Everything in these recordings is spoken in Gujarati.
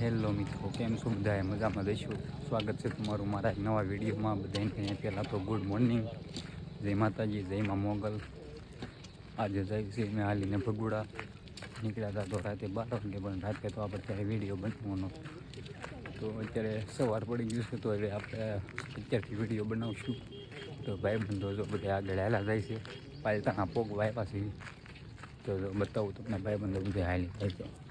હેલો મિત્રો, કેમ છો? બધાએ મજામાં દઈશું. સ્વાગત છે તમારું મારા નવા વિડીયોમાં. બધાને પહેલાં તો ગુડ મોર્નિંગ જય માતાજી, જય મા મોગલ. આજે જાય છે મેં હાલીને ભગુડા. નીકળ્યા હતા તો રાતે બાર વાગે, પણ રાતે તો આપણે ત્યારે વીડિયો બનાવવાનો. તો અત્યારે સવાર પડી ગયું છે, તો હવે આપણે અત્યારથી વીડિયો બનાવશું. તો ભાઈ બંધો જો બધા આગળ હેલા જાય છે. પાલતાના પોગ વાયપા છે. તો બતાવું તમને ભાઈ બંધો બધા હાલી જાય છે.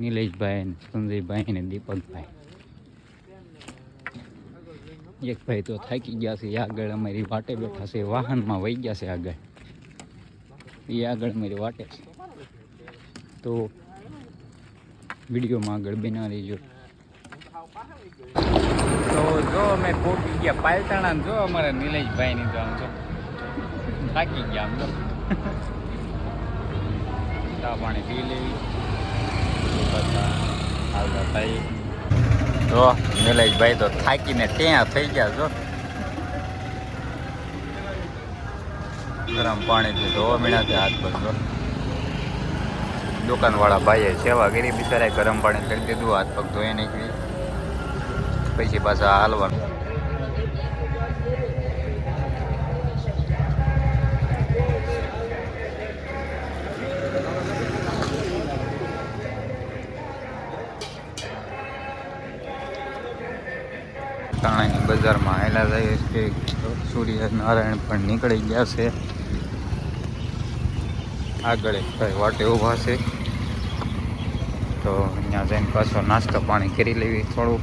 નિલેશભાઈ ને સંજયભાઈ ને દીપકભાઈ. એક ભાઈ તો થાકી ગયા છે આગળ અમારી વાટે બેઠા છે, વાહનમાં વહી ગયા છે આગળ. એ આગળ અમારી વાટે છે. તો વિડીયોમાં આગળ બના લેજો તો જો અમે પહોંચી ગયા, પાલતાણા જો અમારા નિલેશભાઈ ની તો આમ જો. થાકી ગયા આમ તો ચા પાણી પી લેવી. હાલતા ભાઈ. જો, નિલેશભાઈ તો થાકીને ત્યાં થઈ ગયા જો ગરમ પાણીથી ધોવા મીણાથી હાથ જો દુકાનવાળા ભાઈએ સેવા કરી, બિચારાએ ગરમ પાણી કરી દીધું, હાથ પગ ધોઈ નીકળી પછી પાછા હાલવાનું. તાણાની બજારમાં આવેલા જાય છે સૂર્યનારાયણ પણ નીકળી ગયા છે. આગળ એક ભાઈ વાટે ઊભા છે. તો અહીંયા જઈને પાછો નાસ્તો પાણી કરી લેવી થોડુંક.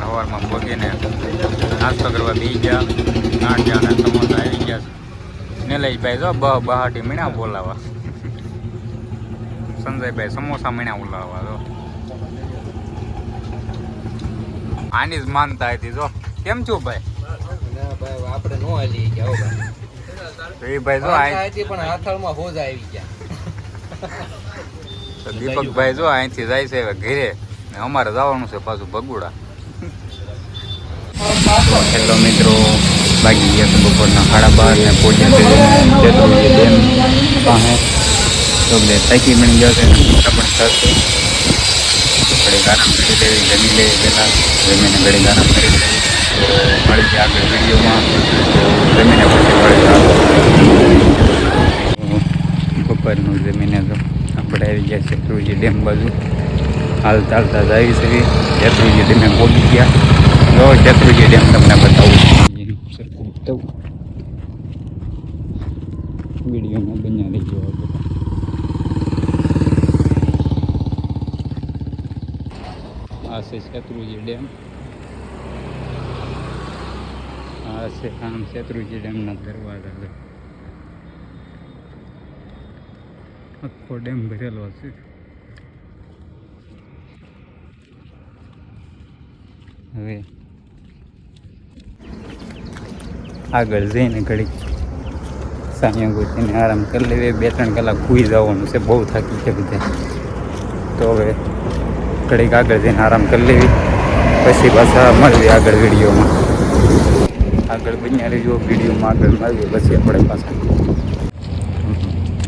સવારમાં પગીને નાસ્તો કરવા બી ગયા. આઠ અને સમોસા આવી ગયા છે. નિલેશભાઈ જો બહ બહાટી મીણા બોલાવા. સંજયભાઈ સમોસા મીણા બોલાવા જો. આની જ માનતા હતી જો. કેમ છું ભાઈ? ના આપણે નો હાલી ગયા ભાઈ. તો એ ભાઈ જો આ પણ હાથળમાં હોજ આવી ગયા. તો દીપકભાઈ જો અહીંથી જાય છે હવે ઘરે. ને અમારે જવાનું છે પાછું ભગુડા હેલો મિત્રો બાકી ગયા છે બપોરના સાડા બાર ને પહોંચ્યા છે પાસે તો બે થાકી મળી ગયા છે પણ થશે ઘડી કરી લેવી જમી લેવી પહેલાં જમીને કરી ગયા આગળ વિડીયોમાં. તો બપોરનું જમીને તો આપણે આવી ગયા શત્રુજી ડેમ બાજુ. હાલ ચાલતા જ આવી છે શત્રુજી ડેમે પહોંચી ગયા. તો શેત્રુજી ડેમ તમને બતાવું સરખું બતાવું. વિડીયોમાં બન્યા રહીજો આપણે છે શેત્રુજી ડેમ. આ છે આમ શેત્રુજી ડેમના દરવાજા આખો ડેમ ભરેલો છે. હવે આગળ જઈને ઘડીક સાંયા ગોતીને આરામ કરી લેવી. બે ત્રણ કલાક સૂઈ જવાનું છે, બહુ થાકી છે બધા તો હવે ઘડીક આગળ જઈને આરામ કરી લેવી. પછી પાછા મળવી આગળ વિડીયોમાં. આગળ બન્યા રહેજો, વિડીયોમાં આગળ મળવી પછી આપણે પાછા.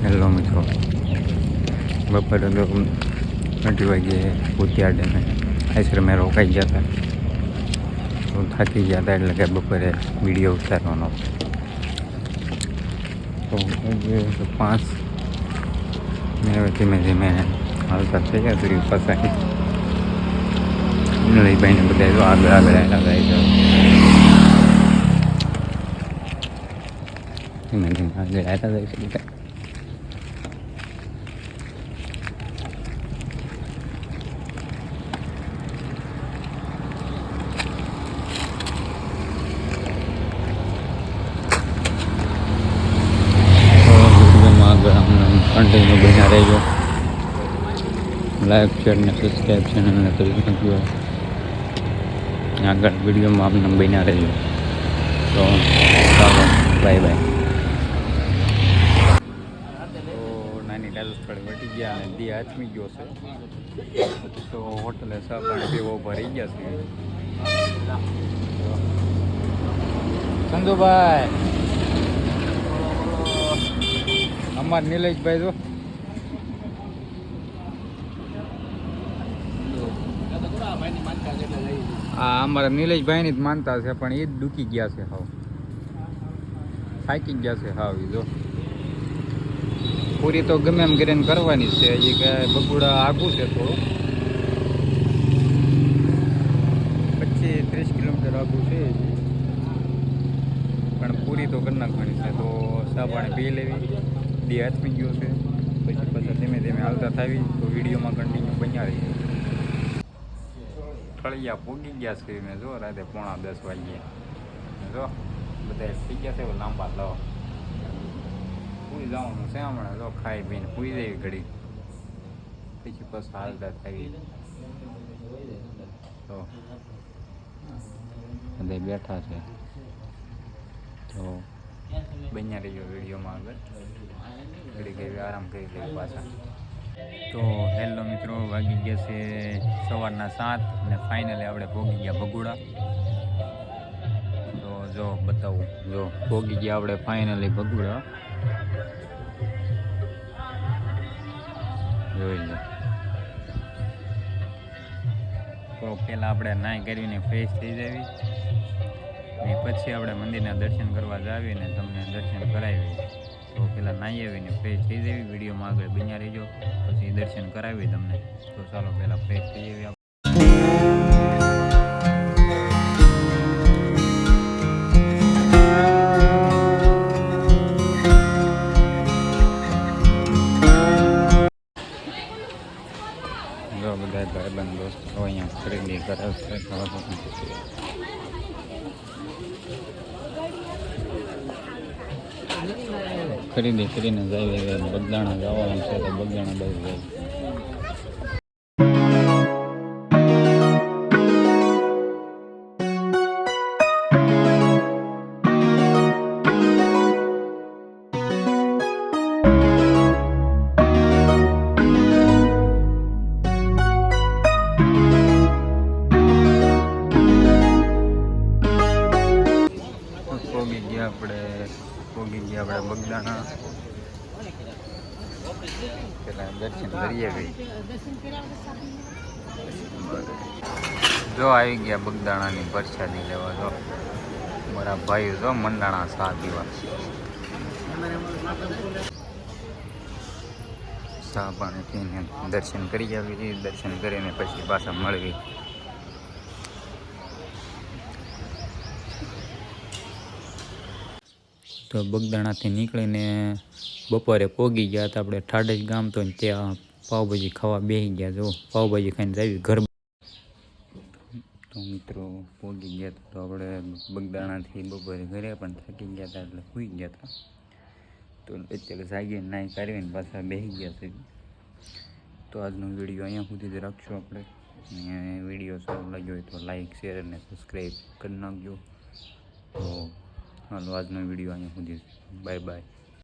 હેલો મિત્રો. બપોરે તો અઢી વાગે ભૂતિયા આઈસક્રીમે રોકાઈ ગયા હતા. તો થાકી ગયા હતા એટલે કે બપોરે વીડિયો ઉતારવાનો. તો પાંચ. ને ધીમે ધીમે હાલતા થઈ ગયા સુધી પાછા નળીભાઈને બધા જો આગળ આગળ આવેલા ધીમે ધીમે આગળ આવ્યા જાય છે બધા તો કન્ટિન્યુ બન્યા રહેજો લાઈક શેર ને સબસ્ક્રાઈબ ચેનલને કરી આગળ વિડીયોમાં આપને બન્યા રહેજો. તો ચાલો બાય બાય તો નાની ડાલ સ્થળે વટી ગયા અને આથમી ગયો છે. તો હોટલે ચા પાણી પીવો ભરી ગયા છે. સંધુભાઈ અમાર નિલેશભાઈ જો. આ અમારા નિલેશભાઈની જ માનતા છે, પણ એ જ દુખી ગયા છે હાવ. થાકી ગયા છે હાવ જો. પૂરી તો ગમે એમ કરીને કરવાની છે એ કે બગુડા આગું છે થોડું પચીસ ત્રીસ કિલોમીટર આગું છે પણ પૂરી તો કરી નાખવાની છે, તો પાણી પી લેવી દી હાથમી ગયો છે. પછી પછી ધીમે ધીમે હાલતા થાવી, તો વિડીયોમાં કન્ટિન્યુ બન્યા રહીએ. ફળિયા પૂગી ગયા છે. મેં જો રાતે પોણા દસ વાગ્યે. જો બધા થઈ ગયા છે લાંબા લો પૂરી જવાનું છે હમણાં. જો ખાઈ પીને પૂરી જઈ ઘડી. પછી બસ હાલતા થઈ તો બધા બેઠા છે. તો બન્યા રહીજો વિડીયોમાં આગળ. ઘડી ઘડી આરામ કરી લઈએ પાછા. તો હેલો મિત્રો, વાગી ગયા છે સવારના સાત અને ફાઇનલી આપણે ભોગી ગયા ભગુડા. તો જો બતાવું, જો ભોગી ગયા આપણે ફાઇનલી ભગુડા. જોઈ લો. તો પહેલાં આપણે નાહી કરીને ફ્રેશ થઈ જવી. ને પછી આપણે મંદિરના દર્શન કરવા જાવીએ ને તમને દર્શન કરાવી તો પહેલાં નાહી આવીને ફ્રેશ થઈ જવી. વિડીયોમાં આગળ બન્યા રહીજો. પછી દર્શન કરાવી તમને. તો ચાલો પહેલાં ફ્રેશ થઈ જવી ખરીદી કરીને જાય બગદાણા જવાનું છે તો બગદાણા બહુ જાય. આપણે પોગી ગયા આપણે બગદાણા. પેલા દર્શન કરીએ ભાઈ. જો આવી ગયા બગદાણાની પ્રસાદી લેવા, જો. મારા ભાઈ જો મંડાણા સા પીવા. સા પાણી દર્શન કરી આવી દર્શન કરીને પછી પાછા મળવી તો બગદાણાથી નીકળીને બપોરે પોગી ગયા હતા. આપણે ઠાડજ ગામ તો ત્યાં પાવભાજી ખાવા બેસી ગયા. જો, પાવભાજી ખાઈને આવી ઘર તો મિત્રો, પોગી ગયા હતા તો આપણે બગદાણાથી બપોરે ઘરે પણ થાકી ગયા હતા એટલે સૂઈ ગયા હતા. તો અત્યારે જાગીને નાઈ કાઢીને પાછા બેસી ગયા છે. તો આજનો વીડિયો અહીંયા સુધી જ રાખશું આપણે. વીડિયો સારો લાગ્યો હોય તો લાઈક, શેર અને સબસ્ક્રાઈબ કરી નાખજો. તો હાલો આજનો વીડિયો અહીંયા સુધી. Bye bye.